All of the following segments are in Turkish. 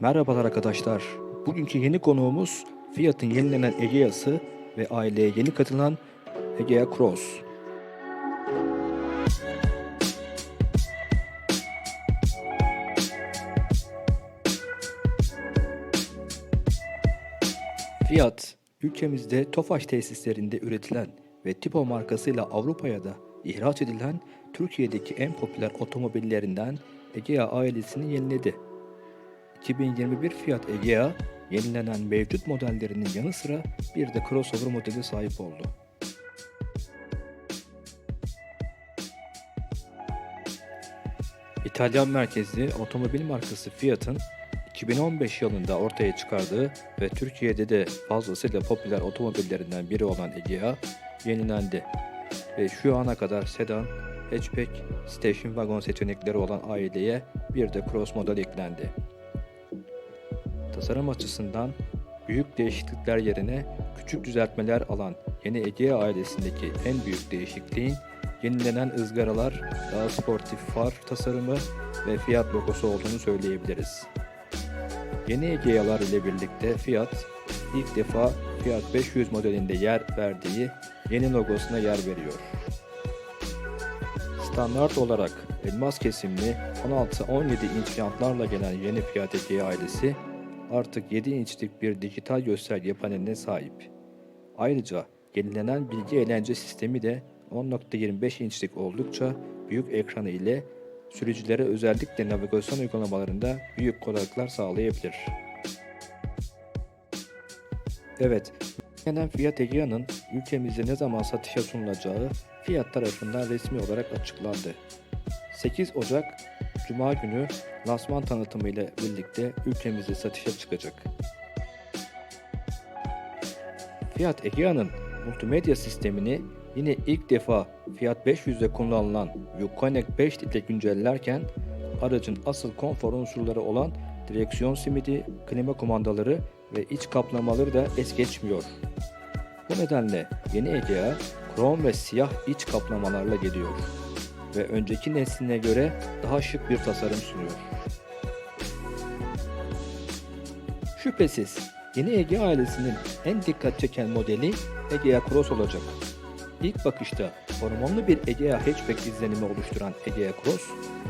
Merhabalar arkadaşlar. Bugünkü yeni konuğumuz Fiat'ın yenilenen Egea'sı ve aileye yeni katılan Egea Cross. Fiat, ülkemizde Tofaş tesislerinde üretilen ve Tipo markasıyla Avrupa'ya da ihraç edilen Türkiye'deki en popüler otomobillerinden Egea ailesini yeniledi. 2021 Fiat Egea, yenilenen mevcut modellerinin yanı sıra bir de crossover modeli sahip oldu. İtalyan merkezli otomobil markası Fiat'ın 2015 yılında ortaya çıkardığı ve Türkiye'de de fazlasıyla popüler otomobillerinden biri olan Egea yenilendi ve şu ana kadar sedan, hatchback, station wagon seçenekleri olan aileye bir de cross model eklendi. Tasarım açısından büyük değişiklikler yerine küçük düzeltmeler alan yeni Egea ailesindeki en büyük değişikliğin yenilenen ızgaralar, daha sportif far tasarımı ve Fiat logosu olduğunu söyleyebiliriz. Yeni Egea'lar ile birlikte Fiat ilk defa Fiat 500 modelinde yer verdiği yeni logosuna yer veriyor. Standart olarak elmas kesimli 16-17 inç jantlarla gelen yeni Fiat Egea ailesi artık 7 inçlik bir dijital gösterge paneline sahip. Ayrıca yenilenen bilgi eğlence sistemi de 10.25 inçlik oldukça büyük ekranı ile sürücülere özellikle navigasyon uygulamalarında büyük kolaylıklar sağlayabilir. Evet, yenilenen Fiat Egea'nın ülkemizde ne zaman satışa sunulacağı Fiat tarafından resmi olarak açıklandı. 8 Ocak Cuma günü lansman tanıtımı ile birlikte ülkemizde satışa çıkacak. Fiat Egea'nın multimedya sistemini yine ilk defa Fiat 500'de kullanılan Uconnect 5 ile güncellerken aracın asıl konfor unsurları olan direksiyon simidi, klima kumandaları ve iç kaplamaları da es geçmiyor. Bu nedenle yeni Egea krom ve siyah iç kaplamalarla geliyor ve önceki nesline göre daha şık bir tasarım sunuyor. Şüphesiz yeni Egea ailesinin en dikkat çeken modeli Egea Cross olacak. İlk bakışta hormonlu bir Egea hatchback izlenimi oluşturan Egea Cross,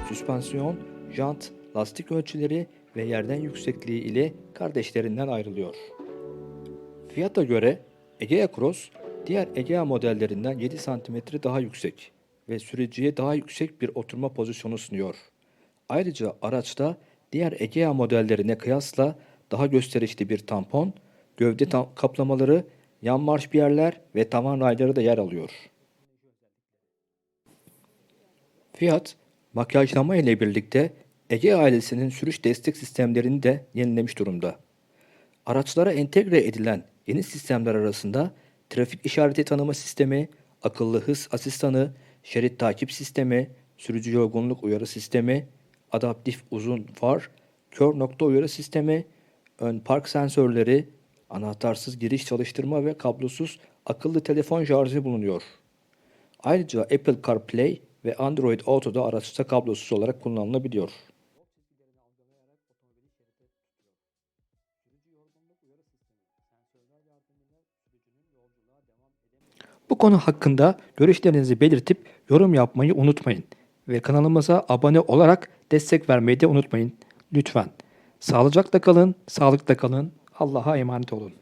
süspansiyon, jant, lastik ölçüleri ve yerden yüksekliği ile kardeşlerinden ayrılıyor. Fiyata göre Egea Cross diğer Egea modellerinden 7 cm daha yüksek ve sürücüye daha yüksek bir oturma pozisyonu sunuyor. Ayrıca araçta diğer Egea modellerine kıyasla daha gösterişli bir tampon, gövde tam- kaplamaları, yan marşpiyerler ve tavan rayları da yer alıyor. Fiat, makyajlama ile birlikte Ege ailesinin sürüş destek sistemlerini de yenilemiş durumda. Araçlara entegre edilen yeni sistemler arasında trafik işareti tanıma sistemi, akıllı hız asistanı, şerit takip sistemi, sürücü yorgunluk uyarı sistemi, adaptif uzun far, kör nokta uyarı sistemi, ön park sensörleri, anahtarsız giriş çalıştırma ve kablosuz akıllı telefon şarjı bulunuyor. Ayrıca Apple CarPlay ve Android Auto da araçta kablosuz olarak kullanılabiliyor. Bu konu hakkında görüşlerinizi belirtip yorum yapmayı unutmayın ve kanalımıza abone olarak destek vermeyi de unutmayın lütfen. Sağlıcakla kalın, sağlıkla kalın. Allah'a emanet olun.